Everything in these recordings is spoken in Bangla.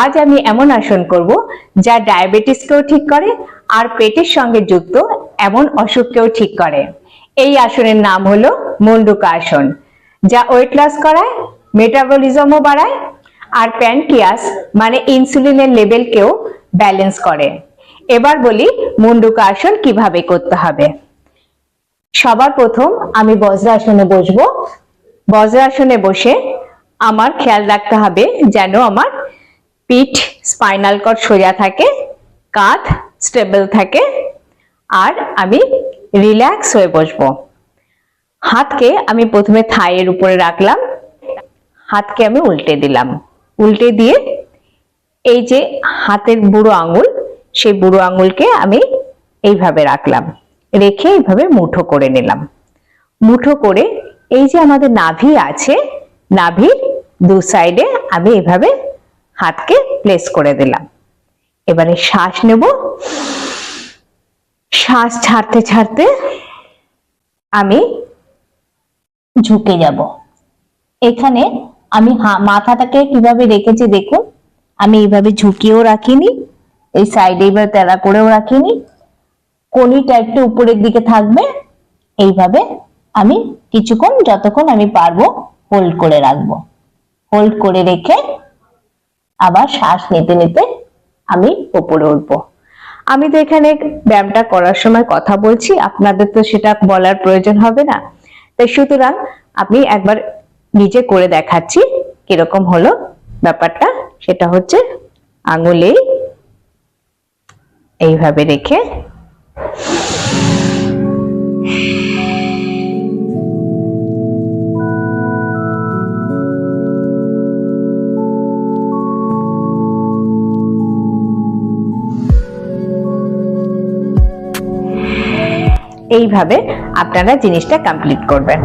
আজ আমি এমন আসন করব, যা ডায়াবেটিসকেও ঠিক করে আর পেটের সঙ্গে যুক্ত এমন অসুখকেও ঠিক করে। এই আসনের নাম হলো মুন্ডুকা আসন, যা ওয়েট লস করায় মেটাবলিজমও বাড়ায় আর প্যানক্রিয়াস মানে ইনসুলিনের লেভেলকেও ব্যালেন্স করে। এবার বলি মুন্ডুকা আসন কীভাবে করতে হবে। সবার প্রথম আমি বজ্রাসনে বসবো। বজ্রাসনে বসে আমার খেয়াল রাখতে হবে যেন আমার পিঠ স্পাইনাল কর্ড সোজা থাকে, কাঁধ স্টেবল থাকে, আর আমি রিল্যাক্স হয়ে বসবো। হাতকে আমি প্রথমে থাইয়ের উপরে রাখলাম, হাতকে আমি উল্টে দিলাম। উল্টে দিয়ে এই যে হাতের বুড়ো আঙুল, সেই বুড়ো আঙুলকে আমি এইভাবে রাখলাম, রেখে এইভাবে মুঠো করে নিলাম। মুঠো করে এই যে আমাদের নাভি আছে, নাভির দু সাইডে আমি এভাবে হাতকে প্লেস করে দিলাম। এবারে শ্বাস নেব। শ্বাস ছাড়তে ছাড়তে আমি ঝুঁকে যাব। এখানে আমি মাথাটাকে কীভাবে রেখেছি দেখুন। আমি এইভাবে ঝুঁকিয়েও রাখিনি, এই সাইডে এইভাবে তেলা করেও রাখিনি। কনিটা একটু উপরের দিকে থাকবে, এইভাবে আমি কিছুক্ষণ, যতক্ষণ আমি পারব হোল্ড করে রাখব। হোল্ড করে রেখে আবার শ্বাস নিতে নিতে আমি উপরে উঠবো। আমি তো এখানে ব্যায়ামটা করার সময় কথা বলছি, আপনাদের তো সেটা বলার প্রয়োজন হবে না। তাই সুতরাং আমি একবার নিজে করে দেখাচ্ছি কীরকম হলো ব্যাপারটা। সেটা হচ্ছে আঙুলেই এইভাবে রেখে এইভাবে আপনারা জিনিসটা কমপ্লিট করবেন।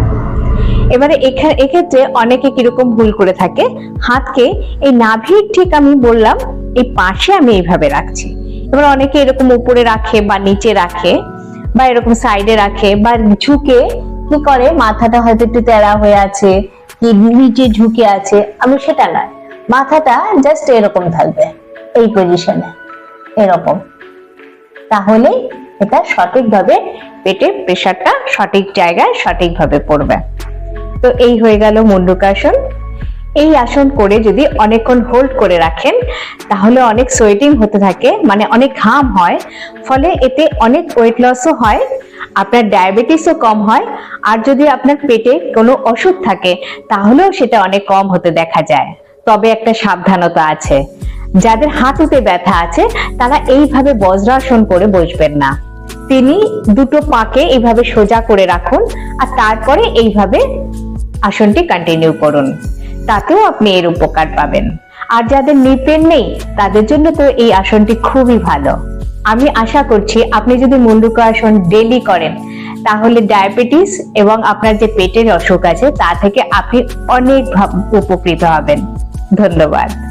এবারে এখানে এক্ষেত্রে অনেকে কীরকম ভুল করে থাকে, হাতকে এই নাভির ঠিক আমি বললাম, এই পাশে আমি এইভাবে রাখছি। এবার অনেকে এরকম উপরে রাখে বা নিচে রাখে, বা এরকম সাইডে রাখে, বা ঝুঁকে কি করে, মাথাটা হয়তো একটু তেড়া হয়ে আছে, কি নিচে ঝুঁকে আছে, আমি সেটা নয়। মাথাটা জাস্ট এরকম থাকবে, এই পজিশনে এরকম। তাহলে এটা সঠিকভাবে পেটের প্রেশারটা সঠিক জায়গায় সঠিকভাবে পড়বে। তো এই হয়ে গেল মুন্ডুকাসন। এই আসন করে যদি অনেকক্ষণ হোল্ড করে রাখেন, তাহলে অনেক সোয়েটিং হতে থাকে মানে অনেক ঘাম হয়। ফলে এতে অনেক ওয়েট লসও হয়, আপনার ডায়াবেটিসও কম হয়। আর যদি আপনার পেটে কোনো অসুখ থাকে, তাহলেও সেটা অনেক কম হতে দেখা যায়। তবে একটা সাবধানতা আছে। যাদের হাঁটুতে ব্যথা আছে, তারা এইভাবে বজ্রাসন করে বসবেন না। তিনি দুটো পাকে এইভাবে সোজা করে রাখুন আর তারপরে এইভাবে আসনটি কন্টিনিউ করুন। তাতেও আপনি এর উপকার পাবেন। আর যাদের নিপেন নেই, তাদের জন্য তো এই আসনটি খুবই ভালো। আমি আশা করছি আপনি যদি মুন্ডুকা আসন ডেলি করেন, তাহলে ডায়াবেটিস এবং আপনার যে পেটের অসুখ আছে, তা থেকে আপনি অনেক উপকৃত হবেন। ধন্যবাদ।